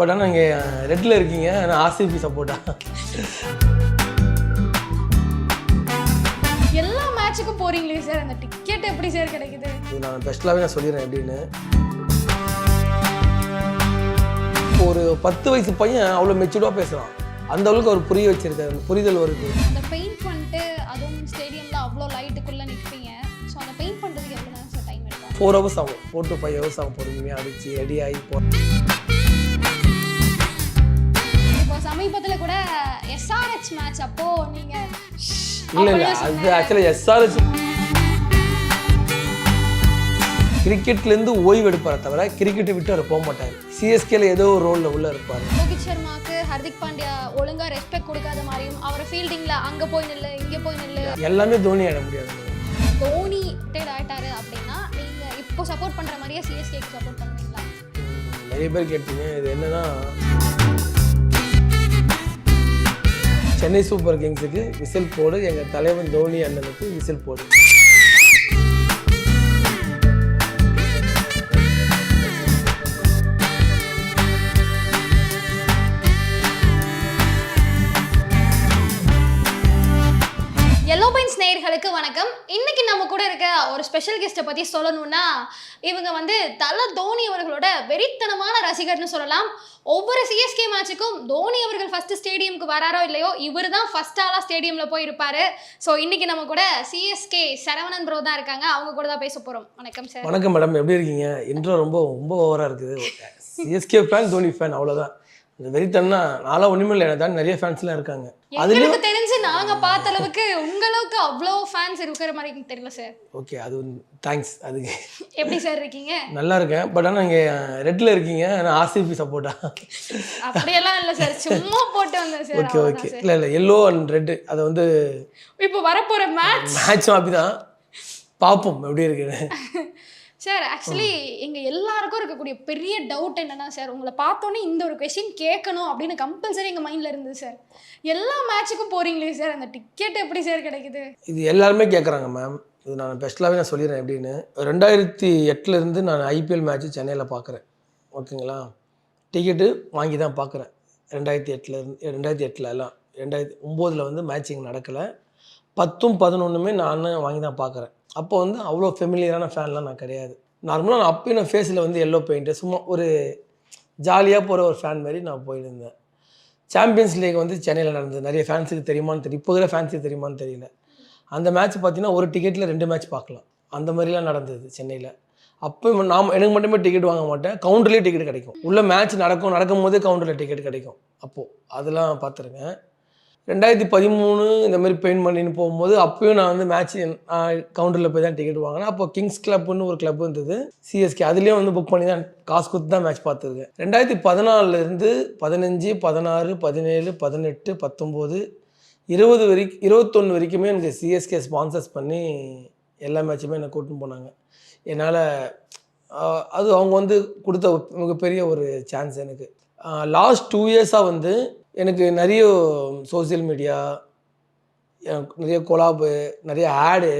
But ஆனால் நீங்கள் ரெட்டில் இருக்கீங்க ஆனால் ஆர்சிபி சப்போர்ட்டா எல்லா மேட்சுக்கும் போறீங்களே சார் அந்த டிக்கெட் எப்படி சார் கிடைக்குது? இது நான் பெஸ்ட்லாகவே நான் சொல்லிடுறேன் எப்படின்னு. ஒரு பத்து வயசு பையன் அவ்வளோ மெச்சூர்டாக பேசுகிறான் அந்த அளவுக்கு அவர் புரிய வச்சிருக்காரு. அந்த புரிதல் வருது. அந்த பெயிண்ட் பண்ணிட்டு அதுவும் ஸ்டேடியம்ல அவ்வளோ லைட்டுக்குள்ள நிற்பீங்க ஸோ அந்த பெயிண்ட் பண்ணுறதுக்கு எவ்வளோ நேரம் சார் டைம் எடுக்கும்? ஃபோர் ஹவர்ஸ் ஆகும். ஃபோர் டு ஃபைவ் ஹவர்ஸ் ஆகும். பொறுமையாக அடிச்சு ரெடி ஆகி போ சமீபத்தில் கூட எஸ்ஆர்ஹெச் மேட்ச் அப்போ நீங்க இல்லை இல்லை அது ஆக்சுவலாக எஸ்ஆர்எஸ் கிரிக்கெட்லேருந்து ஓய்வு எடுப்பாரே தவிர கிரிக்கெட்டை விட்டு அவர் போக மாட்டார். சிஎஸ்கேல ஏதோ ஒரு ரோலில் உள்ளே இருப்பார். ரோஹித் சர்மாக்கு ஹர்திக் பாண்டியா ஒழுங்கா ரெஸ்பெக்ட் கொடுக்காத மாதிரியும் அவர் ஃபீல்டிங்ல அங்க போய் நில்லு இங்க போய் நில்லு. எல்லாமே தோனி ஆட முடியாது. தோனி ரிட்டையர்ட் ஆயிட்டாரு அப்படின்னா நீங்க இப்போ சப்போர்ட் பண்ற மாதிரியே சிஎஸ்கேக்கு சப்போர்ட் பண்ணுவீங்களா? நிறைய பேர் கேட்டீங்க இது என்னன்னா சென்னை சூப்பர் கிங்ஸுக்கு விசில் போடு. எங்கள் தலைவன் தோனி அண்ணனுக்கு விசில் போடு. பெயின்ஸ் வணக்கம். இன்னைக்கு நம்ம கூட இருக்க ஒரு ஸ்பெஷல் கெஸ்ட்டை பற்றி சொல்லணும்னா இவங்க வந்து தல தோனி அவர்களோட வெறித்தனமான ரசிகர்னு சொல்லலாம். ஒவ்வொரு சிஎஸ்கே மேட்சுக்கும் தோனி அவர்கள் ஃபர்ஸ்ட் ஸ்டேடியம்க்கு வராரோ இல்லையோ இவர் தான் ஃபர்ஸ்ட் ஆளாக ஸ்டேடியமில் போய் இருப்பாரு. ஸோ இன்னைக்கு நம்ம கூட சிஎஸ்கே சரவணன் ப்ரோ தான் இருக்காங்க. அவங்க கூட தான் பேச போகிறோம் வணக்கம் சார் வணக்கம் மேடம் எப்படி இருக்கீங்க? இன்ட்ரோ ரொம்ப ரொம்ப ஓவராக இருக்குது. சிஎஸ்கே ஃபேன் தோனி ஃபேன் அவ்வளோதான் இந்த வெறித்தன்னா நாளாக ஒன்றுமே இல்லை எனக்கு தான் நிறைய ஃபேன்ஸ்லாம் இருக்காங்க. அதுலேயும் தெரிஞ்சு நாங்க பார்த்த அளவுக்கு உங்க அளவுக்கு அவ்வளோ ஃபேன்ஸ் இருக்கிற மாதிரி எனக்கு தெரியல சார் ஓகே அது தேங்க்ஸ் அதுக்கு எப்படி சார் இருக்கீங்க? நல்லா இருக்கேன். பட் ஆனால் நீங்கள் ரெட்டில் இருக்கீங்க. ஆனால் ஆர்சிபி சப்போர்ட்டா அப்படியெல்லாம் இல்ல சார் சும்மா போட்டு வந்தேன் சார் ஓகே ஓகே இல்லை இல்லை. எல்லோ அண்ட் ரெட்டு அதை வந்து இப்போ வரப்போற மேட்ச் மேட்சும் அப்படி தான் பார்ப்போம் எப்படி இருக்குன்னு. சார் ஆக்சுவலி எங்க எல்லாருக்கும் இருக்கக்கூடிய பெரிய டவுட் என்னன்னா சார் உங்களை பார்த்தோன்னே இந்த ஒரு கொஸ்டின் கேட்கணும் அப்படின்னு கம்பல்சரி எங்க மைண்ட்ல இருந்தது சார் எல்லா மேட்சுக்கும் போறீங்களே சார் அந்த டிக்கெட் எப்படி சார் கிடைக்குது? இது எல்லாருமே கேட்குறாங்க மேம் இது நான் பெஸ்ட்லாகவே நான் சொல்லிடுறேன் எப்படின்னு. ரெண்டாயிரத்தி எட்டுலேருந்து நான் ஐபிஎல் மேட்ச்சு சென்னையில் பார்க்குறேன் ஓகேங்களா? டிக்கெட்டு வாங்கி தான் பார்க்குறேன் ரெண்டாயிரத்தி எட்டுலேருந்து ரெண்டாயிரத்தி எட்டில் எல்லாம் ரெண்டாயிரத்தி ஒம்போதில் வந்து மேட்ச் இங்கே நடக்கலை. பத்தும் பதினொன்றுமே நான் வாங்கி தான் பார்க்குறேன் அப்போ வந்து அவ்வளோ ஃபெமிலியரான ஃபேன்லாம் நான் கிடையாது. நார்மலாக நான் அப்பயும் நான் ஃபேஸில் வந்து எல்லோ பெயிண்ட்டு சும்மா ஒரு ஜாலியாக போகிற ஒரு ஃபேன் மாதிரி நான் போயிருந்தேன். சாம்பியன்ஸ் லீக் வந்து சென்னையில் நடந்தது. நிறைய ஃபேன்ஸுக்கு தெரியுமான்னு தெரியும் இப்போ இருக்கிற ஃபேன்ஸுக்கு தெரியுமான்னு தெரியல. அந்த மேட்ச் பார்த்தீங்கன்னா ஒரு டிக்கெட்டில் ரெண்டு மேட்ச் பார்க்கலாம் அந்த மாதிரிலாம் நடந்தது சென்னையில். அப்போ நாம் எனக்கு மட்டுமே டிக்கெட் வாங்க மாட்டேன். கவுண்டர்லேயே டிக்கெட் கிடைக்கும். உள்ள மேட்ச் நடக்கும். நடக்கும் போதே கவுண்டரில் டிக்கெட் கிடைக்கும். அப்போது அதெல்லாம் பார்த்துருக்கேன் ரெண்டாயிரத்தி பதிமூணு இந்த மாதிரி பெயிண்ட் பண்ணின்னு போகும்போது அப்பயும் நான் வந்து மேட்ச் கவுண்டரில் போய் தான் டிக்கெட் வாங்கினேன். அப்போ கிங்ஸ் கிளப்னு ஒரு கிளப் இருந்தது சிஎஸ்கே அதுலேயும் வந்து புக் பண்ணி தான் காசு கொடுத்து தான் மேட்ச் பார்த்துருக்கேன். ரெண்டாயிரத்தி பதினாலருந்து பதினஞ்சு பதினாறு பதினேழு பதினெட்டு பத்தொம்போது இருபது வரைக்கும் இருபத்தொன்று வரைக்குமே எனக்கு சிஎஸ்கே ஸ்பான்சர்ஸ் பண்ணி எல்லா மேட்சுமே என்னை கூட்டின்னு போனாங்க. என்னால் அது அவங்க வந்து கொடுத்த மிகப்பெரிய ஒரு சான்ஸ் எனக்கு. லாஸ்ட் டூ இயர்ஸாக வந்து எனக்கு நிறைய சோஷியல் மீடியா நிறைய கொலாபு நிறைய ஆடு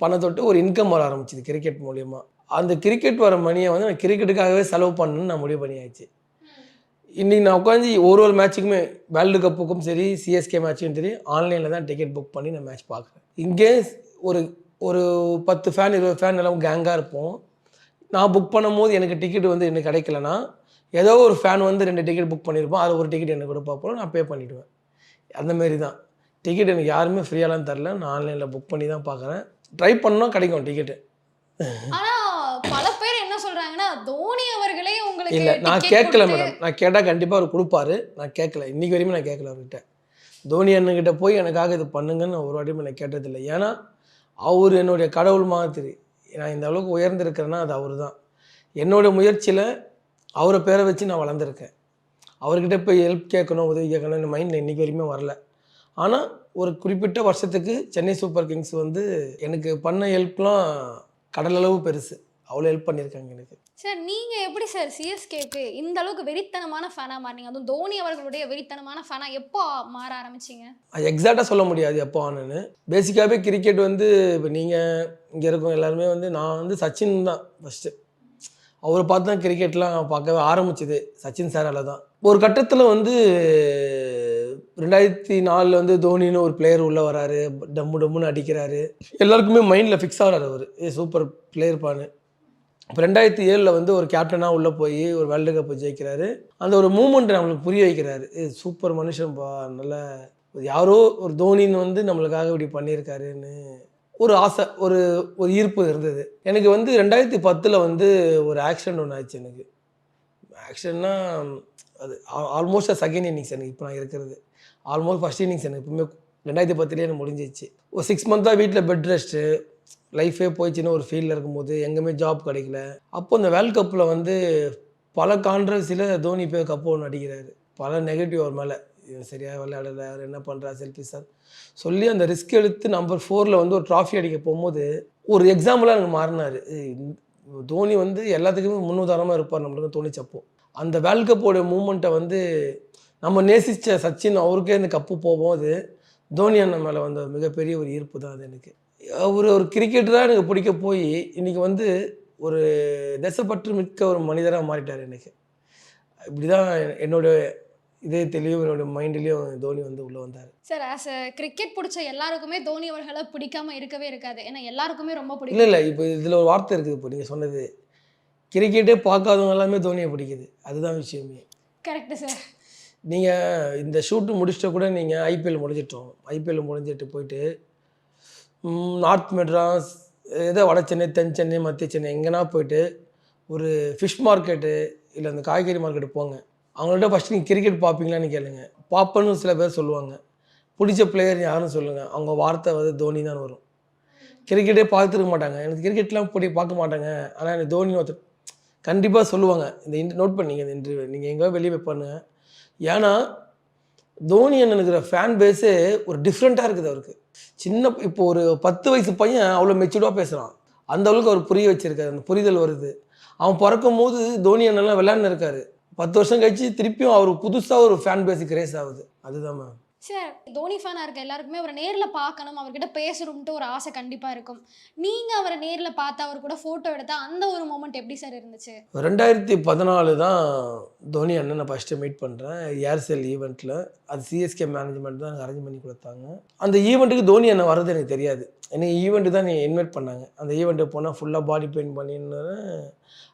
பணத்தொட்டு ஒரு இன்கம் வர ஆரம்பிச்சிது கிரிக்கெட் மூலியமாக அந்த கிரிக்கெட் வர மணியை வந்து நான் கிரிக்கெட்டுக்காகவே செலவு பண்ணணும்னு நான் முடிவு பண்ணியாச்சு. இன்றைக்கி நான் உட்காந்து ஒரு ஒரு மேட்ச்சுக்குமே வேர்ல்டு கப்புக்கும் சரி சிஎஸ்கே மேட்ச்சுக்கும் சரி ஆன்லைனில் தான் டிக்கெட் புக் பண்ணி நான் மேட்ச் பார்க்குறேன். இங்கே ஒரு ஒரு பத்து ஃபேன் இருபது ஃபேன் எல்லாம் கேங்காக இருப்போம். நான் புக் பண்ணும்போது எனக்கு டிக்கெட் வந்து எனக்கு கிடைக்கலன்னா ஏதோ ஒரு ஃபேன் வந்து ரெண்டு டிக்கெட் புக் பண்ணியிருப்போம் அது ஒரு டிக்கெட் எனக்கு கொடுப்பா போல நான் பே பண்ணிவிடுவேன் அந்த மாரி தான் டிக்கெட் எனக்கு யாருமே ஃப்ரீயாலாம் தரல. நான் ஆன்லைனில் புக் பண்ணி தான் பார்க்குறேன் ட்ரை பண்ணால் கிடைக்கும் டிக்கெட்டு ஆனா பல பேர் என்ன சொல்றாங்கன்னா தோனி அவர்களே உங்களுக்கு இல்லை நான் கேட்கல மேடம் நான் கேட்டால் கண்டிப்பாக அவர் கொடுப்பாரு. நான் கேட்கல. இன்னைக்கு வரையுமே நான் கேட்கல அவர்கிட்ட. தோனி அண்ணன்கிட்ட போய் எனக்காக இது பண்ணுங்கன்னு ஒரு வாட்டியும் நான் கேட்டதில்லை. ஏன்னா அவர் என்னுடைய கடவுள் மாதிரி. நான் இந்த அளவுக்கு உயர்ந்திருக்கிறேன்னா அது அவர் தான் என்னோடய முயற்சியில் அவரை பேரை வச்சு நான் வளர்ந்துருக்கேன். அவர்கிட்ட போய் ஹெல்ப் கேட்கணும் உதவி கேட்கணும் மைண்டில் இன்றைக்கி வரையுமே வரல. ஆனால் ஒரு குறிப்பிட்ட வருஷத்துக்கு சென்னை சூப்பர் கிங்ஸ் வந்து எனக்கு பண்ண ஹெல்ப்லாம் கடலளவு பெருசு. அவ்வளோ ஹெல்ப் பண்ணியிருக்காங்க எனக்கு. சார் நீங்க எப்படி சார் சிஎஸ்கேக்கு இந்த அளவுக்கு வெறித்தனமான ஃபேனா மாறினீங்க? அதுவும் தோனி அவர்களுடைய வெறித்தனமான ஃபேனா எப்போ மாற ஆரம்பிச்சீங்க? அது எக்ஸாக்டாக சொல்ல முடியாது எப்போ ஆனன்னு. பேசிக்காகவே கிரிக்கெட் வந்து இப்போ நீங்கள் இங்கே இருக்கோம் எல்லாருமே வந்து நான் வந்து சச்சின் தான் ஃபஸ்ட்டு அவரை பார்த்து தான் கிரிக்கெட்லாம் பார்க்கவே ஆரம்பிச்சது. சச்சின் சாரால தான். ஒரு கட்டத்தில் வந்து ரெண்டாயிரத்தி நாலில் வந்து தோனின்னு ஒரு பிளேயர் உள்ளே வராரு. டம்மு டம்முன்னு அடிக்கிறாரு. எல்லாருக்குமே மைண்டில் ஃபிக்ஸ் ஆகிறாரு அவர். ஏ சூப்பர் பிளேயர் பானு இப்போ ரெண்டாயிரத்தி ஏழில் வந்து ஒரு கேப்டனாக உள்ளே போய் ஒரு வேர்ல்டு கப் ஜெயிக்கிறாரு. அந்த ஒரு மூமெண்ட்டை நம்மளுக்கு புரிய வைக்கிறாரு. ஏ சூப்பர் மனுஷன்ப்பா நல்ல யாரோ ஒரு தோனின்னு வந்து நம்மளுக்காக இப்படி பண்ணியிருக்காருன்னு ஒரு ஆசை ஒரு ஒரு ஈர்ப்பு இருந்தது. எனக்கு வந்து ரெண்டாயிரத்தி பத்தில் வந்து ஒரு ஆக்சிடென்ட் ஒன்று ஆச்சு எனக்கு. ஆக்சிடென்ட்னா அது ஆல்மோஸ்ட் செகண்ட் இன்னிங்ஸ் எனக்கு இப்போ நான் இருக்கிறது. ஆல்மோஸ்ட் ஃபஸ்ட் இன்னிங்ஸ் எனக்கு எப்பவுமே ரெண்டாயிரத்தி பத்துலேயே எனக்கு முடிஞ்சிச்சு. ஒரு சிக்ஸ் மந்த்தாக வீட்டில் பெட் ரெஸ்ட்டு லைஃபே போயிடுச்சுன்னு ஒரு ஃபீல்டில் இருக்கும்போது எங்கேயுமே ஜாப் கிடைக்கல. அப்போ இந்த வேர்ல்ட் கப்பில் வந்து பல கான்ட்ரவர்சியில் தோனி போய் கப்பு ஒன்று அடிக்கிறாரு. பல நெகட்டிவ் அவர் மேலே. இவன் சரியாக விளையாடலை அவர் என்ன பண்ணுறா செல்ஃபி சார் சொல்லி அந்த ரிஸ்க் எடுத்து நம்பர் ஃபோரில் வந்து ஒரு ட்ராஃபி அடிக்க போகும்போது ஒரு எக்ஸாம்பிளாக எனக்கு மாறினார். தோனி வந்து எல்லாத்துக்குமே முன்னுதாரணமாக இருப்பார் நம்மளுக்கு தோணிச்சப்போ அந்த வேர்ல்ட் கப்போடைய மூமெண்ட்டை வந்து நம்ம நேசித்த சச்சின் அவருக்கே இந்த கப்பு போகும்போது தோனி அண்ணன் மேலே வந்த மிகப்பெரிய ஒரு ஈர்ப்பு தான் அது எனக்கு. அவர் ஒரு கிரிக்கெட்டராக எனக்கு பிடிக்க போய் இன்றைக்கி வந்து ஒரு தேசப்பற்று மிக்க ஒரு மனிதராக மாறிட்டார் எனக்கு. இப்படி தான் என்னோட இதயத்திலையும் என்னோட மைண்ட்லேயும் தோனி வந்து உள்ளே வந்தார். சார் ஆஸ் அ கிரிக்கெட் பிடிச்ச எல்லாருக்குமே தோனி அவர்களை பிடிக்காம இருக்கவே இருக்காது. ஏன்னா எல்லாருக்குமே ரொம்ப இல்லை பிடிக்கும். இல்லை இப்போ இதில் ஒரு வார்த்தை இருக்குது. இப்போ நீங்கள் சொன்னது கிரிக்கெட்டே பார்க்காதவங்க எல்லாமே தோனியை பிடிக்குது. அதுதான் விஷயமே. கரெக்ட் சார் நீங்கள் இந்த ஷூட்டு முடிச்சுட்டு கூட நீங்கள் ஐபிஎல் முடிஞ்சிட்டோம். ஐபிஎல் முடிஞ்சிட்டு போயிட்டு நார்த் மெட்ராஸ் ஏதோ வட சென்னை தென் சென்னை மத்திய சென்னை எங்கேனா போயிட்டு ஒரு ஃபிஷ் மார்க்கெட்டு இல்லை அந்த காய்கறி மார்க்கெட்டு போங்க. அவங்கள்ட்ட ஃபஸ்ட்டு நீங்கள் கிரிக்கெட் பார்ப்பீங்களான்னு கேளுங்க. பார்ப்பேன்னு சில பேர் சொல்லுவாங்க. பிடிச்ச பிளேயர் யாருன்னு சொல்லுங்கள் அவங்க வார்த்தை வந்து தோனி தான் வரும். கிரிக்கெட்டே பார்த்துருக்க மாட்டாங்க. எனக்கு கிரிக்கெட்லாம் போய் பார்க்க மாட்டாங்க. ஆனால் எனக்கு தோனி ஒருத்தர் கண்டிப்பாக சொல்லுவாங்க. இந்த இன்ட் நோட் பண்ணிங்க இந்த இன்டர்வியூ நீங்கள் எங்கேயோ வெளியே போய் பண்ணுங்க ஏன்னா தோனி அண்ணனுக்கிற ஃபேன் பேஸே ஒரு டிஃப்ரெண்ட்டாக இருக்குது அவருக்கு. சின்ன இப்போ ஒரு பத்து வயசு பையன் அவ்வளோ மெச்சூர்டாக பேசுகிறான் அந்த அளவுக்கு அவர் புரிய வச்சுருக்காரு. அந்த புரிதல் வருது. அவன் பிறக்கும் போது தோனி அண்ணன்லாம் விளையாண்டு இருக்காரு. பத்து வருஷம் கழிச்சு திருப்பியும் அவர் புதுசாக ஒரு ஃபேன் பேஸுக்கு ரேஸ் ஆகுது. அதுதான் மேம் சார் தோனி ஃபேனாக இருக்க எல்லாருக்குமே அவரை நேரில் பார்க்கணும் அவர்கிட்ட பேசணும்ட்டு ஒரு ஆசை கண்டிப்பாக இருக்கும். நீங்கள் அவரை நேரில் பார்த்து அவர் கூட ஃபோட்டோ எடுத்தா அந்த ஒரு மூமெண்ட் எப்படி சார் இருந்துச்சு? ரெண்டாயிரத்தி பதினாலு தான் தோனி அண்ணன் நான் ஃபஸ்ட்டு மீட் பண்ணுறேன் ஏர்செல் ஈவெண்ட்டில் அது சிஎஸ்கே மேனேஜ்மெண்ட் தான் அரேஞ்ச் பண்ணி கொடுத்தாங்க. அந்த ஈவெண்ட்டுக்கு தோனி அண்ணன் வர்றது எனக்கு தெரியாது. எனக்கு ஈவெண்ட்டு தான் நீ இன்வைட் பண்ணாங்க. அந்த ஈவெண்ட்டுக்கு போனால் ஃபுல்லாக பாடி பெயிண்ட் பண்ணின்னு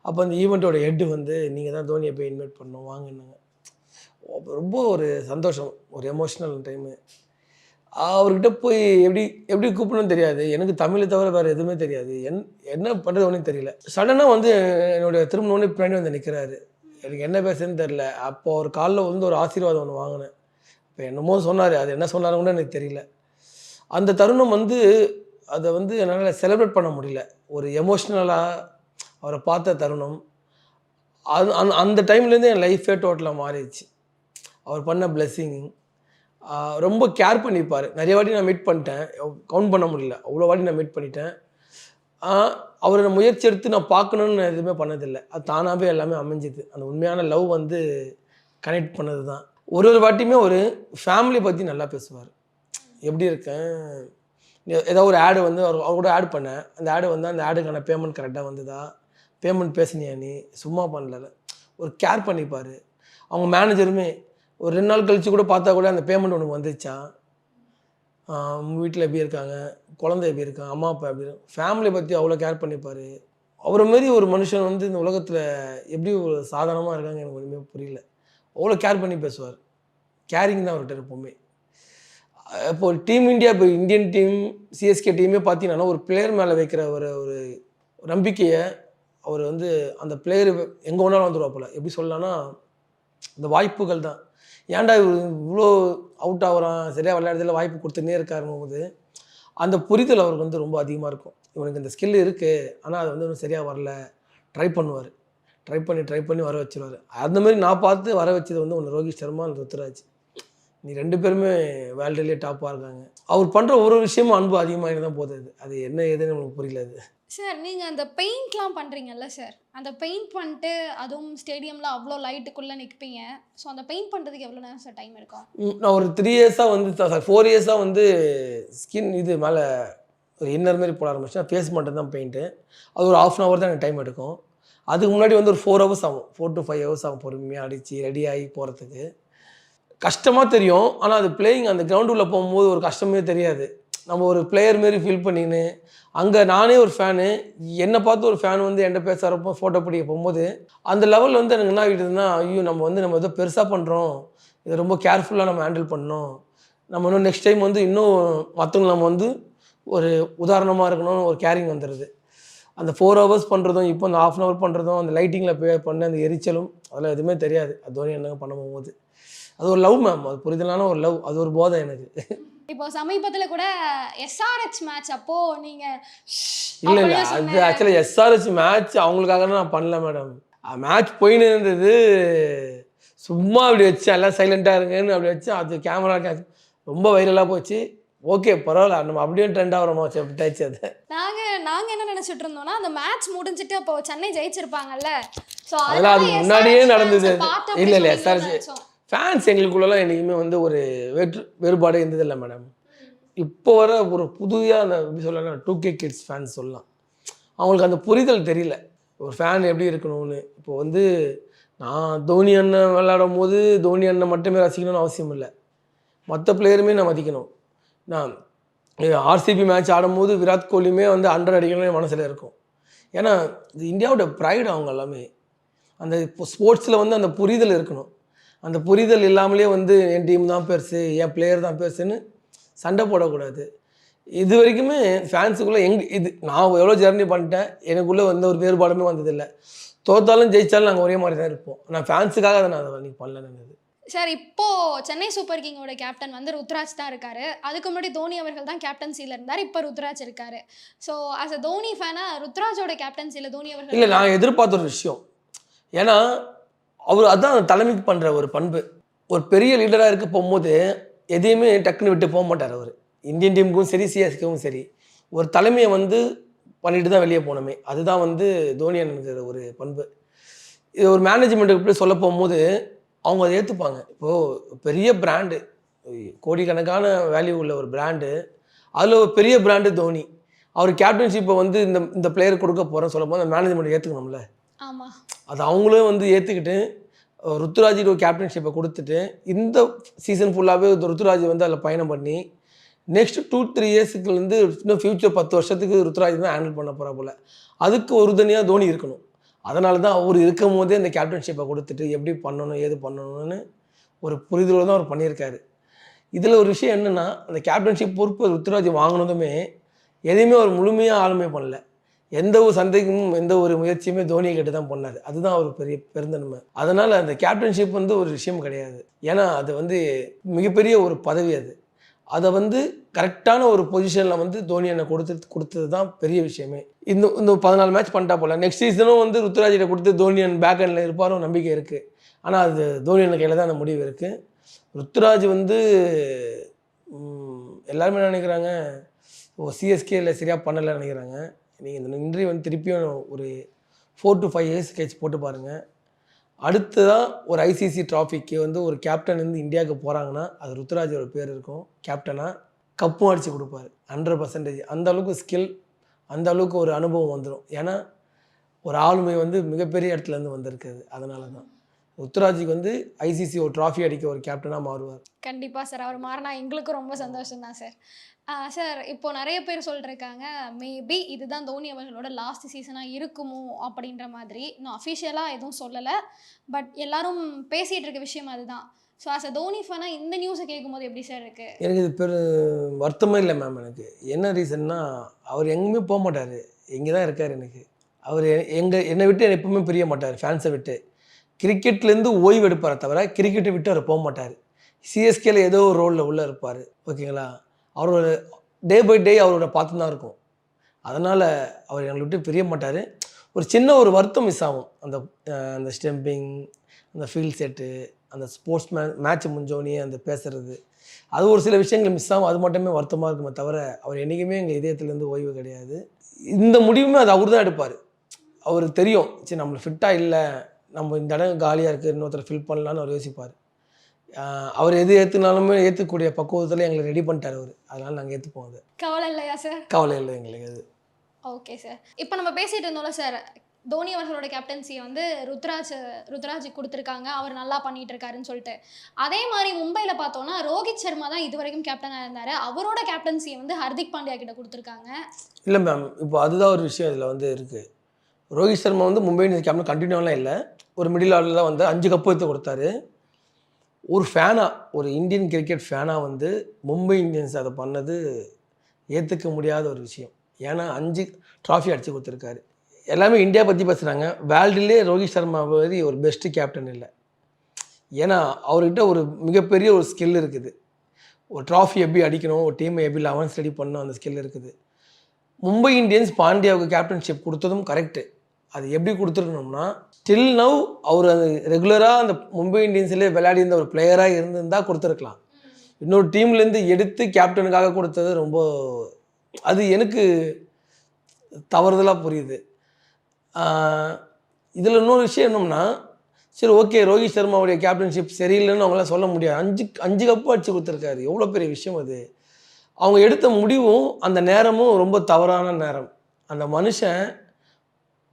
அப்போ அந்த ஈவெண்ட்டோட ஹெட்டு வந்து நீங்கள் தான் தோனியை போய் இன்வைட் பண்ணணும் வாங்கினாங்க ரொம்ப ஒரு சந்தோஷம் ஒரு எமோஷ்னல் டைமு அவர்கிட்ட போய் எப்படி எப்படி கூப்பிடணும்னு தெரியாது. எனக்கு தமிழை தவிர வேறு எதுவுமே தெரியாது. என் என்ன பண்ணுறது ஒன்றும் தெரியல. சடனாக வந்து என்னுடைய திருமணம் பின்னாடி வந்து நிற்கிறாரு எனக்கு என்ன பேசுன்னு தெரில அப்போ ஒரு காலில் வந்து ஒரு ஆசீர்வாதம் ஒன்று வாங்கினேன். இப்போ என்னமோ சொன்னார். அது என்ன சொன்னாருன்னு எனக்கு தெரியல. அந்த தருணம் வந்து அதை வந்து என்னால் செலிப்ரேட் பண்ண முடியல. ஒரு எமோஷ்னலாக அவரை பார்த்த தருணம். அது அந்த அந்த டைம்லேருந்து என் லைஃபே டோட்டலாக மாறிடுச்சு. அவர் பண்ண பிளெஸ்ஸிங் ரொம்ப கேர் பண்ணியிருப்பார் நிறைய வாட்டி நான் மீட் பண்ணிட்டேன். கவுண்ட் பண்ண முடியல. அவ்வளோ வாட்டி நான் மீட் பண்ணிட்டேன். அவரை நான் முயற்சி எடுத்து நான் பார்க்கணுன்னு நான் எதுவுமே பண்ணதில்லை. அது தானாகவே எல்லாமே அமைஞ்சுது. அந்த உண்மையான லவ் வந்து கனெக்ட் பண்ணது தான் ஒரு ஒரு வாட்டியுமே ஒரு ஃபேமிலி பற்றி நல்லா பேசுவார். எப்படி இருக்கேன்? ஏதோ ஒரு ஆடு வந்து அவர் அவர் கூட ஆட் பண்ணேன். அந்த ஆடு வந்து அந்த ஆடுக்கான பேமெண்ட் கரெக்டாக வந்ததா? பேமெண்ட் பேசுனியா நீ? சும்மா பண்ணல. ஒரு கேர் பண்ணிப்பார். அவங்க மேனேஜருமே ஒரு ரெண்டு நாள் கழித்து கூட பார்த்தா கூட அந்த பேமெண்ட் உனக்கு வந்துச்சா வீட்டில் எப்படி இருக்காங்க? குழந்தை எப்படி இருக்காங்க அம்மா அப்பா எப்படி ஃபேமிலியை பற்றி அவ்வளோ கேர் பண்ணிப்பார். அவரை மாரி ஒரு மனுஷன் வந்து இந்த உலகத்தில் எப்படி ஒரு சாதாரணமாக இருக்காங்க எனக்கு ஒன்றுமே புரியல. அவ்வளோ கேர் பண்ணி பேசுவார். கேரிங் தான் அவர்கிட்ட எப்போவுமே. இப்போ டீம் இந்தியா இப்போ இந்தியன் டீம் சிஎஸ்கே டீமே பார்த்தீங்கன்னா ஒரு பிளேயர் மேலே வைக்கிற ஒரு ஒரு நம்பிக்கையை அவர் வந்து அந்த பிளேயர் எங்கே வேணாலும் வந்துடுவாப்பில் எப்படி சொல்லலாம்னா இந்த வாய்ப்புகள் தான். ஏன்டா இவ்வளோ அவுட் ஆகுறான்? சரியாக விளையாடுறதுல வாய்ப்பு கொடுத்துனே இருக்காருங்கும் போது அந்த புரிதல் அவருக்கு வந்து ரொம்ப அதிகமாக இருக்கும். இவனுக்கு இந்த ஸ்கில் இருக்குது ஆனால் அது வந்து இன்னும் சரியாக வரல. ட்ரை பண்ணுவார். ட்ரை பண்ணி ட்ரை பண்ணி வர வச்சிருவார். அந்த மாதிரி நான் பார்த்து வர வச்சது வந்து ஒன்று ரோஹித் சர்மா அந்த ருத்துராஜ் நீ ரெண்டு பேருமே வேர்ல்டுலேயே டாப்பாக இருக்காங்க. அவர் பண்ணுற ஒரு விஷயமும் அன்பு அதிகமாக தான் போகுது. அது அது என்ன ஏதுன்னு நமக்கு புரியல அது. சார் நீங்கள் அந்த பெயிண்ட்லாம் பண்ணுறீங்கல்ல சார் அந்த பெயிண்ட் பண்ணிட்டு அதுவும் ஸ்டேடியமில் அவ்வளோ லைட்டுக்குள்ளே நிற்பீங்க ஸோ அந்த பெயிண்ட் பண்ணுறதுக்கு எவ்வளோ நேரம் சார் டைம் இருக்கும் நான் ஒரு த்ரீ இயர்ஸாக வந்து சார் ஃபோர் இயர்ஸாக வந்து ஸ்கின் இது மேலே ஒரு இன்னர் மாதிரி போட ஆரம்பிச்சேன். ஃபேஸ் மட்டும் தான் பெயிண்ட்டு அது ஒரு ஆஃப் அன் ஹவர் தான் எனக்கு டைம் எடுக்கும். அதுக்கு முன்னாடி வந்து ஒரு ஃபோர் ஹவர்ஸ் ஆகும். ஃபோர் டு ஃபைவ் ஹவர்ஸ் ஆகும் பொறுமையாக அடித்து ரெடி ஆகி போகிறதுக்கு கஷ்டமாக தெரியும். ஆனால் அது பிளேயிங் அந்த கிரவுண்டுக்குள்ளே போகும்போது ஒரு கஷ்டமே தெரியாது. நம்ம ஒரு பிளேயர் மாரி ஃபீல் பண்ணின்னு அங்கே நானே ஒரு ஃபேனு என்னை பார்த்து ஒரு ஃபேன் வந்து என்கிட்ட பேசுகிறப்போ ஃபோட்டோ பிடிக்க போகும்போது. அந்த லெவலில் வந்து எனக்கு என்ன ஆகிடுதுன்னா ஐயோ நம்ம வந்து நம்ம ஏதோ பெருசாக பண்ணுறோம் இதை ரொம்ப கேர்ஃபுல்லாக நம்ம ஹேண்டில் பண்ணணும். நம்ம இன்னும் நெக்ஸ்ட் டைம் வந்து இன்னும் மற்றவங்க நம்ம வந்து ஒரு உதாரணமாக இருக்கணும்னு ஒரு கேரிங் வந்துடுது அந்த ஃபோர் ஹவர்ஸ் பண்ணுறதும் இப்போ அந்த ஆஃப் அன் ஹவர் பண்ணுறதும் அந்த லைட்டிங்கில் பே பண்ண அந்த எரிச்சலும் அதெல்லாம் எதுவுமே தெரியாது. அது தோனி என்னங்க பண்ண போகும்போது. அது ஒரு லவ் மேம் அது புரிதலான ஒரு லவ் அது ஒரு போதை எனக்கு. இப்போ சமீபத்துல கூட எஸ்ஆர்ஹெச் மேட்ச் அப்போ நீங்க இல்லை இல்லை. அது. ஆக்சுவலாக எஸ்ஆர்எஸ் மேட்ச் அவங்களுக்காக நான் பண்ணல மேடம் மேட்ச் போயின்னு இருந்தது. சும்மா அப்படி வச்சு எல்லாம் சைலண்ட்டாக இருங்கன்னு அப்படி வச்சு அது கேமரா ரொம்ப வைரலாக போச்சு. ஓகே பரவாயில்ல. நம்ம அப்படியே ட்ரெண்ட் ஆகிறோமா சரி விட்டாச்சு அது. நாங்க நாங்க என்ன நினைச்சிட்டு இருந்தோம்னா அந்த மேட்ச் முடிஞ்சிட்டு அப்போ சென்னை ஜெயிச்சிருப்பாங்கல்ல. சோ அதெல்லாம் அது முன்னாடியே நடந்தது. இல்ல, இல்ல, SRH. ஃபேன்ஸ் எங்களுக்குள்ளலாம் என்றைக்குமே வந்து ஒரு வேற்று வேறுபாடு இருந்ததில்லை மேடம் இப்போ வர ஒரு புதியாக அந்த எப்படி சொல்லலாம் டூ கே கிட்ஸ் ஃபேன்ஸ் சொல்லலாம். அவங்களுக்கு அந்த புரிதல் தெரியல. ஒரு ஃபேன் எப்படி இருக்கணும்னு. இப்போ வந்து நான் தோனி அண்ணன் விளையாடும் போது தோனி அண்ணன் மட்டுமே ரசிக்கணும்னு அவசியம் இல்லை. மற்ற பிளேயருமே நான் மதிக்கணும். நான் ஆர்சிபி மேட்ச் ஆடும்போது விராட் கோலியுமே வந்து ஹண்ட்ரட் அடிக்கணும்னு மனசில் இருக்கும். ஏன்னா இது இந்தியாவோட ப்ரைடு அவங்க எல்லாமே. அந்த இப்போ ஸ்போர்ட்ஸில் வந்து அந்த புரிதல் இருக்கணும். அந்த புரிதல் இல்லாமலே வந்து என் டீம் தான் பெருசு என் பிளேயர் தான் பெருசுன்னு சண்டை போடக்கூடாது. இது வரைக்குமே ஃபேன்ஸுக்குள்ளே எங் இது நான் எவ்வளோ ஜெர்னி பண்ணிட்டேன் எனக்குள்ளே வந்து ஒரு வேறுபாடுமே வந்ததில்லை. தோத்தாலும் ஜெயித்தாலும் நாங்கள் ஒரே மாதிரி தான் இருப்போம். நான் ஃபேன்ஸுக்காக அதை நான் அதை அன்றைக்கி பண்ணலன்னு சார் இப்போ சென்னை சூப்பர் கிங்கோட கேப்டன் வந்து ருத்ராஜ் தான் இருக்காரு. அதுக்கு முன்னாடி தோனி அவர்கள் தான் கேப்டன்சில இருந்தார் இப்போ ருத்ராஜ் இருக்காரு. ஸோ ஆஸ் அ தோனி ஃபேனா ருத்ராஜோட கேப்டன்சில தோனி அவர்கள் இல்லை நான் எதிர்பார்த்த ஒரு விஷயம். ஏன்னா அவர் அதான் தலைமைக்கு பண்ணுற ஒரு பண்பு. ஒரு பெரிய லீடராக இருக்க போகும்போது எதையுமே டக்குன்னு விட்டு போக மாட்டார் அவர். இந்தியன் டீமுக்கும் சரி சிஎஸ்கேவும் சரி. ஒரு தலைமையை வந்து பண்ணிட்டு தான் வெளியே போனோமே அதுதான் வந்து தோனி அண்ணனுக்கு ஒரு பண்பு. இது ஒரு மேனேஜ்மெண்ட்டுக்கு சொல்ல போகும்போது அவங்க அதை ஏற்றுப்பாங்க இப்போது பெரிய பிராண்டு கோடிக்கணக்கான வேல்யூ உள்ள ஒரு பிராண்டு அதில் ஒரு பெரிய பிராண்டு தோனி. அவர் கேப்டன்ஷிப்பை வந்து இந்த இந்த பிளேயர் கொடுக்க போகிறேன்னு சொல்லும்போது அந்த மேனேஜ்மெண்ட் ஏற்றுக்கணும்ல அது அவங்களும் வந்து ஏற்றுக்கிட்டு ருத்துராஜிக்கு ஒரு கேப்டன்ஷிப்பை கொடுத்துட்டு இந்த சீசன் ஃபுல்லாகவே ருத்துராஜ் வந்து அதில் பயணம் பண்ணி நெக்ஸ்ட் டூ த்ரீ இயர்ஸுக்குலேருந்து இன்னும் ஃப்யூச்சர் பத்து வருஷத்துக்கு ருத்துராஜ் தான் ஹேண்டில் பண்ண போகிறா போல். அதுக்கு உறுதுணையாக தோனி இருக்கணும். அதனால தான் அவர் இருக்கும் போதே இந்த கேப்டன்ஷிப்பை கொடுத்துட்டு எப்படி பண்ணணும் ஏது பண்ணணும்னு ஒரு புரிதலோடு தான் அவர் பண்ணியிருக்காரு. இதில் ஒரு விஷயம் என்னென்னா அந்த கேப்டன்ஷிப் பொறுப்பு ருத்ராஜ் வாங்கினதுமே எதையுமே அவர் முழுமையாக ஆளுமை பண்ணல. எந்த ஒரு சந்தைக்கும் எந்த ஒரு முயற்சியுமே தோனியை கேட்டு தான் பண்ணார். அதுதான் ஒரு பெரிய பெருந்தன்மை. அதனால் அந்த கேப்டன்ஷிப் வந்து ஒரு விஷயம் கிடையாது. ஏன்னா அது வந்து மிகப்பெரிய ஒரு பதவி அது. அதை வந்து கரெக்டான ஒரு பொசிஷனில் வந்து தோனி என்னை கொடுத்து கொடுத்தது தான் பெரிய விஷயமே. இந்த இந்த பதினாலு மேட்ச் பண்ணிட்டா போல. நெக்ஸ்ட் சீசனும் வந்து ருத்ராஜிட்ட கொடுத்து தோனி அண்ட் பேக் ஹேண்டில் இருப்பாரும் நம்பிக்கை இருக்குது ஆனால் அது தோனி அண்ணன் கையில் தான் அந்த முடிவு இருக்குது ருத்ராஜ் வந்து எல்லாருமே என்ன நினைக்கிறாங்க? ஓ சிஎஸ்கேல சரியாக பண்ணலை நினைக்கிறாங்க. நீங்கள் இந்த இன்டர்வியூ வந்து திருப்பியும் ஒரு ஃபோர் டு ஃபைவ் இயர்ஸ் கழிச்சு போட்டு பாருங்கள் அடுத்ததான் ஒரு ஐசிசி ட்ராஃபிக்கு வந்து ஒரு கேப்டன் வந்து இந்தியாவுக்கு போகிறாங்கன்னா அது ருத்ராஜோட பேர் இருக்கும். கேப்டனாக கப்பும் அடித்து கொடுப்பாரு. ஹண்ட்ரட் பர்சன்டேஜ் அந்த அளவுக்கு ஸ்கில் அந்த அளவுக்கு ஒரு அனுபவம் வந்துடும் ஏன்னா ஒரு ஆளுமை வந்து மிகப்பெரிய இடத்துலேருந்து வந்திருக்குது அதனால தான் ருத்ராஜுக்கு வந்து ஐசிசி ஒரு ட்ராஃபி அடிக்க ஒரு கேப்டனாக மாறுவார். கண்டிப்பாக சார் அவர் மாறினா எங்களுக்கும் ரொம்ப சந்தோஷம் தான் சார் சார் இப்போ நிறைய பேர் சொல்லிருக்காங்க மேபி இதுதான் தோனி அவர்களோட லாஸ்ட் சீசனாக இருக்குமோ? அப்படின்ற மாதிரி. நான் அஃபிஷியலாக எதுவும் சொல்லலை. பட் எல்லாரும் பேசிகிட்டு இருக்க விஷயம் அதுதான். ஸோ ஆஸ் அ தோனி ஃபேனாக இந்த நியூஸை கேட்கும்போது எப்படி சார் இருக்கு? எனக்கு இது பெரு வருத்தமே இல்லை மேம் எனக்கு. என்ன ரீசன்னா அவர் எங்கேயுமே போக மாட்டார். இங்கே தான் இருக்கார் எனக்கு. அவர் எங்கள் என்னை விட்டு எப்பவுமே பிரிய மாட்டார் ஃபேன்ஸை விட்டு. கிரிக்கெட்லேருந்து ஓய்வு எடுப்பார் தவிர கிரிக்கெட்டை விட்டு அவர் போக மாட்டார். சிஎஸ்கேல ஏதோ ஒரு ரோலில் உள்ளே இருப்பார். ஓகேங்களா? அவரோட டே பை டே அவரோட பார்த்து தான் இருக்கும். அதனால் அவர் எங்களை விட்டு பிரிய மாட்டார். ஒரு சின்ன ஒரு வருத்தம் மிஸ் ஆகும். அந்த அந்த ஸ்டெம்பிங் அந்த ஃபீல்ட் செட்டு அந்த ஸ்போர்ட்ஸ் மே மேட்ச் முடிஞ்சோடனே அந்த பேசுறது. அது ஒரு சில விஷயங்கள் மிஸ் ஆகும். அது மட்டுமே வருத்தமாக இருக்குமே தவிர அவர் என்றைக்குமே எங்கள் இதயத்துலேருந்து ஓய்வு கிடையாது. இந்த முடிவுமே அது அவர் தான் எடுப்பார். அவருக்கு தெரியும். சரி நம்மளை ஃபிட்டாக இல்லை. நம்ம இந்த இடம் காலியாக இருக்குது இன்னொருத்தர் ஃபில் பண்ணலான்னு அவர் யோசிப்பார். அவர் எது ஏற்றுனாலுமே ஏற்றுக்கூடிய பக்குவத்தில் எங்களை ரெடி பண்ணிட்டார் அவர். அதனால் நாங்கள் ஏற்றுப்போம் அது. கவலை இல்லையா சார் கவலை இல்லை எங்களுக்கு அது. ஓகே சார் இப்போ நம்ம பேசிட்டு இருந்தோம்ல சார் தோனி அவர்களோட கேப்டன்சியை வந்து ருத்ராஜ் ருத்ராஜ் கொடுத்துருக்காங்க. அவர் நல்லா பண்ணிட்டு இருக்காருன்னு சொல்லிட்டு. அதே மாதிரி மும்பையில் பார்த்தோன்னா ரோஹித் சர்மா தான் இது வரைக்கும் கேப்டனாக இருந்தார். அவரோட கேப்டன்சியை வந்து ஹர்திக் பாண்டியா கிட்ட கொடுத்துருக்காங்க. இல்லை மேம் இப்போ அதுதான் ஒரு விஷயம் இதில் வந்து இருக்குது ரோஹித் சர்மா வந்து மும்பை இந்தியன்ஸ் கேப்டன் கண்டினியூலாம் இல்லை. ஒரு மிடில் ஆர்டரில் வந்து அஞ்சு கப்பு எடுத்து கொடுத்தாரு. ஒரு ஃபேனாக ஒரு இந்தியன் கிரிக்கெட் ஃபேனாக வந்து மும்பை இந்தியன்ஸ் அதை பண்ணது ஏற்றுக்க முடியாத ஒரு விஷயம். ஏன்னா அஞ்சு ட்ராஃபி அடித்து கொடுத்துருக்காரு. எல்லாமே இந்தியா பற்றி பேசுகிறாங்க வேர்ல்டுலேயே ரோஹித் சர்மா மாதிரி ஒரு பெஸ்ட்டு கேப்டன் இல்லை. ஏன்னா அவர்கிட்ட ஒரு மிகப்பெரிய ஒரு ஸ்கில் இருக்குது. ஒரு ட்ராஃபி எப்படி அடிக்கணும் ஒரு டீமை எப்படி லெவன் ஸ்டடி பண்ணணும் அந்த ஸ்கில் இருக்குது. மும்பை இந்தியன்ஸ் பாண்டியாவுக்கு கேப்டன்ஷிப் கொடுத்ததும் கரெக்டு அது எப்படி கொடுத்துருக்கணும்னா ஸ்டில் நவ் அவர் அது ரெகுலராக அந்த மும்பை இந்தியன்ஸ்லேயே விளையாடி இருந்த ஒரு பிளேயராக இருந்திருந்தால் கொடுத்துருக்கலாம். இன்னொரு டீம்லேருந்து எடுத்து கேப்டனுக்காக கொடுத்தது ரொம்ப அது எனக்கு தவறுதலாக புரியுது. இதில் இன்னொரு விஷயம் என்னம்னா சரி ஓகே ரோஹித் சர்மாவுடைய கேப்டன்ஷிப் சரியில்லைன்னு அவங்களாம் சொல்ல முடியாது. அஞ்சு அஞ்சு கப்பு அடிச்சு கொடுத்துருக்காரு. எவ்வளோ பெரிய விஷயம் அது. அவங்க எடுத்த முடிவும் அந்த நேரமும் ரொம்ப தவறான நேரம். அந்த மனுஷன்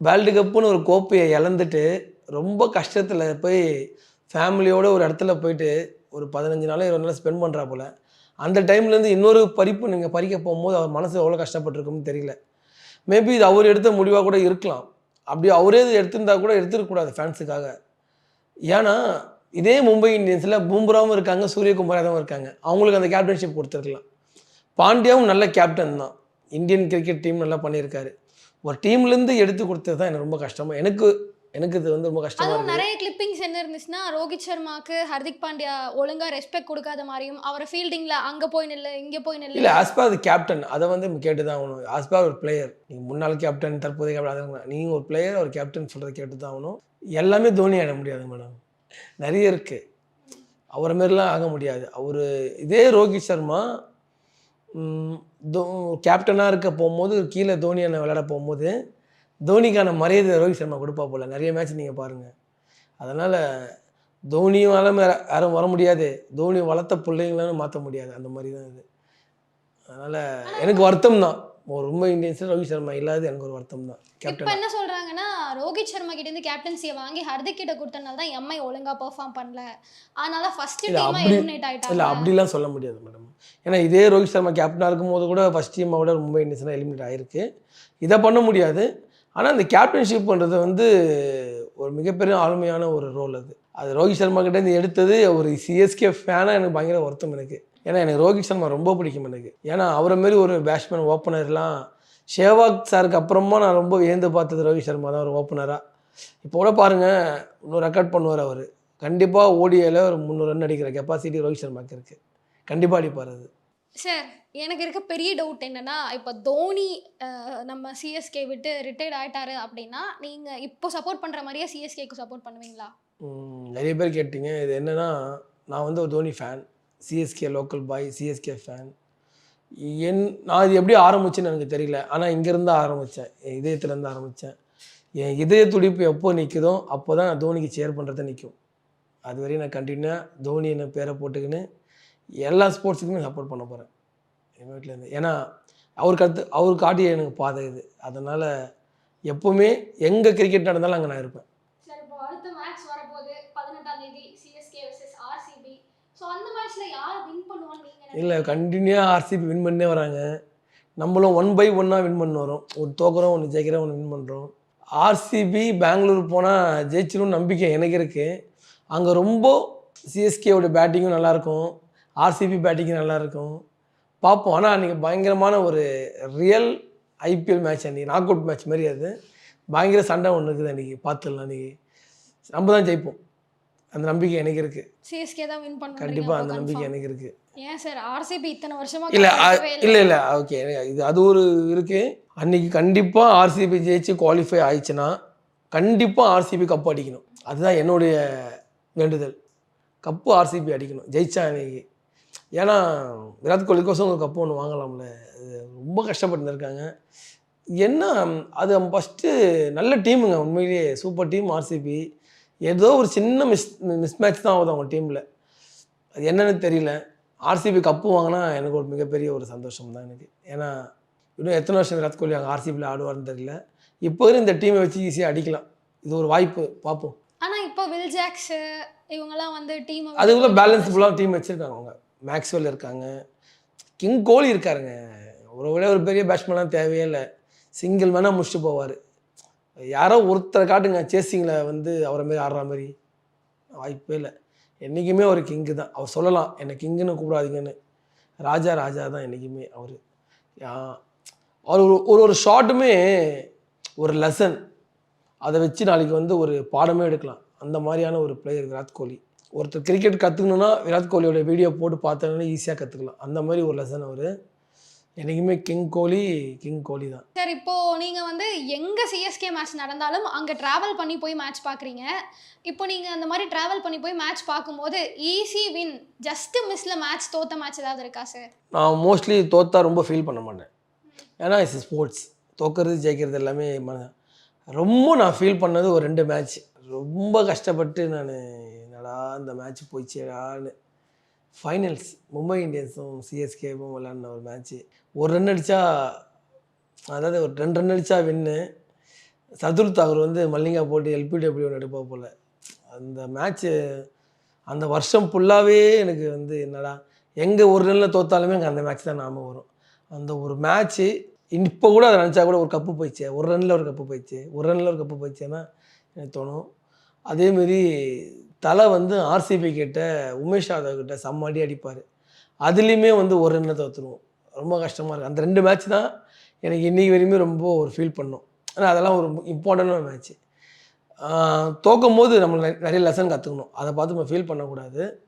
வேர்ல்டு கப்புன்னு ஒரு கோப்பையை இழந்துட்டு ரொம்ப கஷ்டத்தில் போய் ஃபேமிலியோட ஒரு இடத்துல போயிட்டு ஒரு பதினஞ்சு நாள் இருபது நாள் ஸ்பெண்ட் பண்ணுறா போல். அந்த டைம்லேருந்து இன்னொரு பறிப்பு நீங்கள் பறிக்க போகும்போது அவர் மனசு எவ்வளோ கஷ்டப்பட்டுருக்கும்னு தெரியல. மேபி இது அவர் எடுத்த முடிவாக கூட இருக்கலாம். அப்படி அவரே இது எடுத்திருந்தா கூட எடுத்துருக்கக்கூடாது ஃபேன்ஸுக்காக ஏன்னா இதே மும்பை இந்தியன்ஸில் பூம்ராவும் இருக்காங்க சூரியகுமார் யாதவும் இருக்காங்க. அவங்களுக்கு அந்த கேப்டன்ஷிப் கொடுத்துருக்கலாம். பாண்டியாவும் நல்ல கேப்டன் தான். இந்தியன் கிரிக்கெட் டீம் நல்லா பண்ணியிருக்காரு. ஒரு டீம்லேருந்து எடுத்து கொடுத்தது தான் எனக்கு ரொம்ப கஷ்டமாக எனக்கு எனக்கு இது வந்து ரொம்ப அதுவும் இருக்குது நிறைய கிளிப்பிங்ஸ் என்ன இருந்துச்சுன்னா ரோஹித் சர்மாக்கு ஹர்திக் பாண்டியா ஒழுங்கா ரெஸ்பெக்ட் கொடுக்காத மாதிரியும் அவரை ஃபீல்டிங்ல அங்க போய் நில்லு இங்க போய் நில்லு. இல்லை ஆஸ்பா அது கேப்டன் அதை வந்து கேட்டு தான் ஆகணும். ஆஸ்பா ஒரு பிளேயர் நீங்கள் முன்னாள் கேப்டன் தற்போதைய கேப்டன் நீங்கள் ஒரு பிளேயர் ஒரு கேப்டன் சொல்கிறத கேட்டு தான் ஆகணும். எல்லாமே தோனி ஆட முடியாது மேடம் நிறைய இருக்குது அவரை மாரிலாம் ஆக முடியாது. அவர் இதே ரோஹித் சர்மா கேப்டனாக இருக்க போகும்போது கீழே தோனி அண்ணன் விளையாட போகும்போது தோனிக்கான மரியாதை ரோஹித் சர்மா கொடுப்பா போல். நிறைய மேட்ச் நீங்கள் பாருங்கள் அதனால் தோனியால மே- யாரும் வர முடியாது. தோனி வளர்த்த பிள்ளைங்களான்னு மாற்ற முடியாது. அந்த மாதிரி தான் இது. அதனால் எனக்கு வருத்தம் தான் ஒரு மும்பை இந்தியன்ஸில் ரோஹித் சர்மா இல்லாத எனக்கு ஒரு வருத்தம் தான். இப்ப என்ன சொல்றாங்கன்னா ரோஹித் சர்மா கிட்ட இருந்து கேப்டன்சியை வாங்கி ஹர்திக் கிட்ட கொடுத்தனால தான் எம்ஐ ஒழுங்கா பெர்ஃபார்ம் பண்ணல. அதனால ஃபர்ஸ்ட் இல்ல, டீமா எலிமினேட் இல்லை ஆயிட்டாங்க. அப்படிலாம் சொல்ல முடியாது மேடம் ஏன்னா இதே ரோஹித் சர்மா கேப்டனாக இருக்கும்போது கூட ஃபஸ்ட் டீமை விட மும்பை இந்தியன்ஸ்லாம் எலிமினேட் ஆயிருக்கு. இதை பண்ண முடியாது. ஆனால் அந்த கேப்டன்ஷிப்ன்றது வந்து ஒரு மிகப்பெரிய ஆளுமையான ஒரு ரோல் அது. அது ரோஹித் சர்மா கிட்ட இருந்து எடுத்தது ஒரு சிஎஸ்கே ஃபேனாக எனக்கு பயங்கர வருத்தம் எனக்கு. ஏன்னா எனக்கு ரோஹித் சர்மா ரொம்ப பிடிக்கும் எனக்கு. ஏன்னா அவரை மாரி ஒரு பேட்ஸ்மேன் ஓப்பனர்லாம் ஷேவாக் சாருக்கு அப்புறமா நான் ரொம்ப வியந்து பார்த்தது ரோஹித் சர்மா தான் ஒரு ஓப்பனராக இப்போ கூட பாருங்கள் இன்னும் ரெக்கார்ட் பண்ணுவார் அவர். கண்டிப்பாக ஓடிஐயில் ஒரு முந்நூறு ரன் அடிக்கிற கெப்பாசிட்டி ரோஹித் சர்மாக்கு இருக்குது கண்டிப்பாக அடிப்பார் அது. சார் எனக்கு இருக்க பெரிய டவுட் என்னன்னா இப்போ தோனி நம்ம சிஎஸ்கே விட்டு ரிட்டையர்ட் ஆயிட்டாரு அப்படின்னா நீங்க இப்போ சப்போர்ட் பண்ற மாதிரியே சிஎஸ்கேக்கு சப்போர்ட் பண்ணுவீங்களா? நிறைய பேர் கேட்டிங்க. இது என்னென்னா நான் வந்து ஒரு Dhoni fan CSK local boy CSK fan என் நான் இது எப்படி ஆரம்பிச்சேன்னு எனக்கு தெரியல. ஆனால் இங்கேருந்து ஆரம்பித்தேன் என் இதயத்துலேருந்து ஆரம்பித்தேன் என் இதய துடிப்பு எப்போ நிற்குதோ அப்போ தான் நான் தோனிக்கு சேர் பண்ணுறது நிற்கும் அது வரையும் நான் கண்டினியூவாக தோனி என்ன பேரை போட்டுக்கின்னு எல்லா ஸ்போர்ட்ஸுக்குமே சப்போர்ட் பண்ண போகிறேன் எங்கள் வீட்டிலேருந்து ஏன்னா அவர் கற்று அவர் காட்டிய எனக்கு பாதை இது. அதனால் எப்போவுமே எங்கே கிரிக்கெட் நடந்தாலும் அங்கே நான் இருப்பேன் சார் இப்போ அடுத்த மேட்ச் வரப்போகுது பதினெட்டாம் தேதி சிஎஸ்கே வர்சஸ் ஆர்சிபி ஸோ அந்த மேட்ச்ல யார் வின் பண்ணுவான்னு நீங்க இல்லை கண்டினியூவாக ஆர்சிபி வின் பண்ணே வராங்க. நம்மளும் ஒன் பை ஒன்னாக வின் பண்ண வரோம். ஒரு தோக்குறோம் ஒன்று ஜெயிக்கிறோம் ஒன்று வின் பண்ணுறோம் ஆர்சிபி பெங்களூர் போனால் ஜெயிச்சிடும் நம்பிக்கை எனக்கு இருக்குது அங்கே ரொம்ப சிஎஸ்கேவோட பேட்டிங்கும் நல்லாயிருக்கும் ஆர்சிபி பேட்டிங்கும் நல்லாயிருக்கும் பார்ப்போம். ஆனால் அன்றைக்கி பயங்கரமான ஒரு ரியல் ஐபிஎல் மேட்ச் அன்றைக்கி நாக் அவுட் மேட்ச் மாதிரி அது. பயங்கர சண்டை ஒன்று இருக்குது அன்றைக்கி பார்த்துடலாம் அன்றைக்கி நம்ம தான் ஜெயிப்போம். அந்த நம்பிக்கை எனக்கு இருக்குது சிஎஸ்கே தான் வின் பண்ணுவாங்க கண்டிப்பாக அந்த நம்பிக்கை எனக்கு இருக்குது ஏன் சார் ஆர்சிபி இத்தனை வருஷமா இல்லை இல்லை. இல்லை ஓகே இது அது ஒரு இருக்கு. அன்னைக்கு கண்டிப்பாக ஆர்சிபி ஜெயிச்சு குவாலிஃபை ஆயிடுச்சுன்னா கண்டிப்பாக ஆர்சிபி கப்பு அடிக்கணும். அதுதான் என்னுடைய வேண்டுதல். கப்பு ஆர்சிபி அடிக்கணும். ஜெயிச்சா அன்னைக்கு. ஏன்னா விராட் கோலிக்கோசம் ஒரு கப்பு ஒன்று வாங்கலாம்ல. ரொம்ப கஷ்டப்பட்டு இருக்காங்க என்ன அது ஃபஸ்ட்டு நல்ல டீமுங்க உண்மையிலேயே சூப்பர் டீம் ஆர்சிபி ஏதோ ஒரு சின்ன மிஸ் மிஸ் மேட்ச் தான் ஆகுது அவங்க டீமில் அது என்னன்னு தெரியல. ஆர்சிபி கப்பு வாங்கினா எனக்கு ஒரு மிகப்பெரிய ஒரு சந்தோஷம் தான் எனக்கு. ஏன்னா இன்னும் எத்தனை வருஷம் விராட் கோலி அங்கே ஆர்சிபியில் ஆடுவார்னு தெரியல. இப்போ இந்த டீமை வச்சு ஈஸியாக அடிக்கலாம். இது ஒரு வாய்ப்பு. பார்ப்போம். ஆனா இப்போ வில் ஜாக்ஸ் இவங்கெல்லாம் வந்து டீம் அதுக்குள்ளே பேலன்ஸ்ஃபுல்லாக டீம் வச்சுருக்காங்க அவங்க. மேக்ஸ்வெல் இருக்காங்க. கிங் கோலி இருக்காருங்க. ஒரு விட ஒரு பெரிய பேட்ஸ்மேனாக தேவையே இல்லை. சிங்கிள் வேணால் முடிச்சுட்டு போவார். யாரோ ஒருத்தரை காட்டுங்க சேசிங்கில் வந்து அவரை மாரி ஆடுற மாதிரி. வாய்ப்பே இல்லை. என்றைக்குமே ஒரு கிங்கு தான். அவர் சொல்லலாம் என்னை கிங்குன்னு கூப்பிடாதீங்கன்னு. ராஜா ராஜா தான் என்றைக்குமே அவர். அவர் ஒரு ஒரு ஒரு ஷாட்டுமே ஒரு லெசன் அதை வச்சு நாளைக்கு வந்து ஒரு பாடமே எடுக்கலாம். அந்த மாதிரியான ஒரு பிளேயர் விராட் கோலி. ஒருத்தர் கிரிக்கெட் கற்றுக்கணுன்னா விராட் கோலியோட வீடியோ போட்டு பார்த்தோன்னா ஈஸியாக கற்றுக்கலாம் அந்த மாதிரி ஒரு லெசன் அவர் என்றைக்குமே கிங் கோலி கிங் கோலி தான். சார் இப்போ நீங்க வந்து எங்க சிஎஸ்கே மேட்ச் நடந்தாலும் அங்க டிராவல் பண்ணி போய் மேட்ச் பாக்குறீங்க. இப்போ நீங்க அந்த மாதிரி டிராவல் பண்ணி போய் மேட்ச் பார்க்கும்போது ஈஸி வின் ஜஸ்ட் மிஸ்ல மேட்ச் தோத்த மேட்ச் ஏதாவது இருக்கா சார்? நான் மோஸ்ட்லி தோத்தா ரொம்ப ஃபீல் பண்ண மாட்டேன். ஏன்னா இட்ஸ் ஸ்போர்ட்ஸ் தோக்கிறது ஜெயிக்கிறது எல்லாமே ரொம்ப நான் ஃபீல் பண்ணது ஒரு ரெண்டு மேட்ச் ரொம்ப கஷ்டப்பட்டு நான் என்னடா இந்த மேட்ச் போயிச்சேடான்னு ஃபைனல்ஸ் மும்பை இந்தியன்ஸும் சிஎஸ்கேவும் விளாடின ஒரு மேட்ச்சு ஒரு ரன் அடித்தா அதாவது ஒரு ரெண்டு ரன் அடித்தா வின்னு சதுர் தாகூர் வந்து மல்லிங்கா போட்டு எல்பிடபிள்யூ எடுப்பா போல். அந்த மேட்ச்சு அந்த வருஷம் ஃபுல்லாகவே எனக்கு வந்து என்னடா எங்கே ஒரு ரனில் தோத்தாலுமே எனக்கு அந்த மேட்ச் தான் நாம வரும். அந்த ஒரு மேட்ச்சு இப்போ கூட அதை நினச்சா கூட ஒரு கப்பு போயிடுச்சு. ஒரு ரனில் ஒரு கப்பு போயிடுச்சு. ஒரு ரனில் ஒரு கப்பு போயிடுச்சேன்னா எனக்கு தோணும். அதேமாரி தலை வந்து ஆர்சிபி கிட்ட உமேஷ் யாதவ் கிட்ட செம்ம அடி அடிப்பார். அதுலேயுமே வந்து ஒரு ரன்னில் தோற்றுருவோம் ரொம்ப கஷ்டமாக இருக்குது அந்த ரெண்டு மேட்ச் தான் எனக்கு இன்றைக்கி வரையுமே ரொம்ப ஒரு ஃபீல் பண்ணோம். ஆனால் அதெல்லாம் ஒரு இம்பார்ட்டண்டான மேட்ச்சு தோக்கும் போது நம்ம நிறைய- நிறைய லெசன் கற்றுக்கணும் அதை பார்த்து நம்ம ஃபீல் பண்ணக்கூடாது.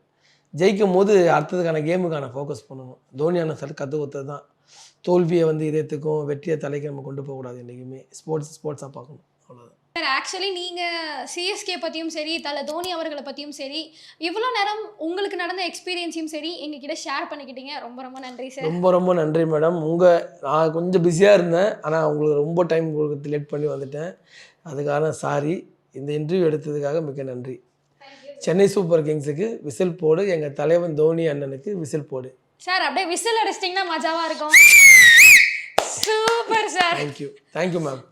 ஜெயிக்கும் போது அடுத்ததுக்கான கேமுக்கான ஃபோக்கஸ் பண்ணணும். தோனியான சார் கற்றுக் கொடுத்தது தான். தோல்வியை வந்து இதயத்துக்கும் வெற்றியை தலைக்கு நம்ம கொண்டு போகக்கூடாது என்றைக்குமே. ஸ்போர்ட்ஸ் ஸ்போர்ட்ஸாக பார்க்கணும். அவ்வளோதான் சார் ஆக்சுவலி நீங்கள் சிஎஸ்கே பற்றியும் சரி தலை தோனி அவர்களை பற்றியும் சரி இவ்வளோ நேரம் உங்களுக்கு நடந்த எக்ஸ்பீரியன்ஸையும் சரி எங்ககிட்ட ஷேர் பண்ணிக்கிட்டீங்க. ரொம்ப ரொம்ப நன்றி சார் ரொம்ப ரொம்ப நன்றி மேடம் உங்கள் நான் கொஞ்சம் பிஸியாக இருந்தேன். ஆனால் உங்களுக்கு ரொம்ப டைம் கொடுத்து லேட் பண்ணி வந்துட்டேன். அதுக்கான சாரி இந்த இன்டர்வியூ எடுத்ததுக்காக மிக்க நன்றி. சென்னை சூப்பர் கிங்ஸுக்கு விசில் போடு. எங்கள் தலைவன் தோனி அண்ணனுக்கு விசில் போடு. சார் அப்படியே விசில் அடிச்சிட்டிங்கன்னா மஜாவாக இருக்கும். Super sir thank you thank you ma'am